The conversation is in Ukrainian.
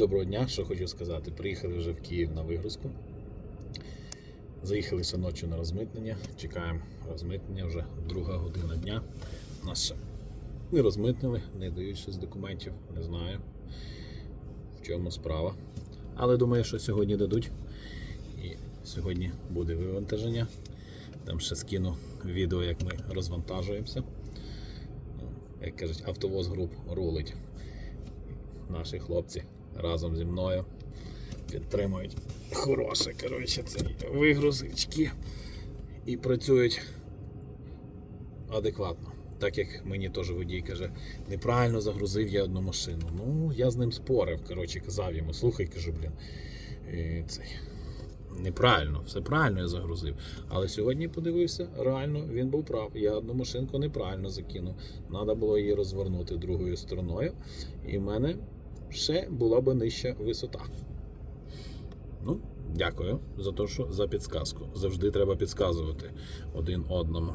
Доброго дня, що хочу сказати. Приїхали вже в Київ на вигрузку. Заїхали ще ночі на розмитнення. Чекаємо розмитнення вже друга година дня. Нас ще не розмитнили, не дають щось документів, не знаю в чому справа. Але думаю, що сьогодні дадуть. І сьогодні буде вивантаження. Там ще скину відео, як ми розвантажуємося. Ну, Як кажуть, автовоз груп рулить. Наші хлопці разом зі мною підтримують хороше, коротше, цей вигрузочки і працюють адекватно. Так як мені теж водій каже, неправильно загрузив я одну машину. Ну, я з ним спорив, коротше, казав йому, слухай, кажу, блін, е, цей, неправильно, все правильно я загрузив. Але сьогодні подивився, реально він був прав. Я одну машинку неправильно закинув. Треба було її розвернути другою стороною, і в мене ще була би нижча висота. Ну, дякую за те, що за підсказку. Завжди треба підказувати один одному.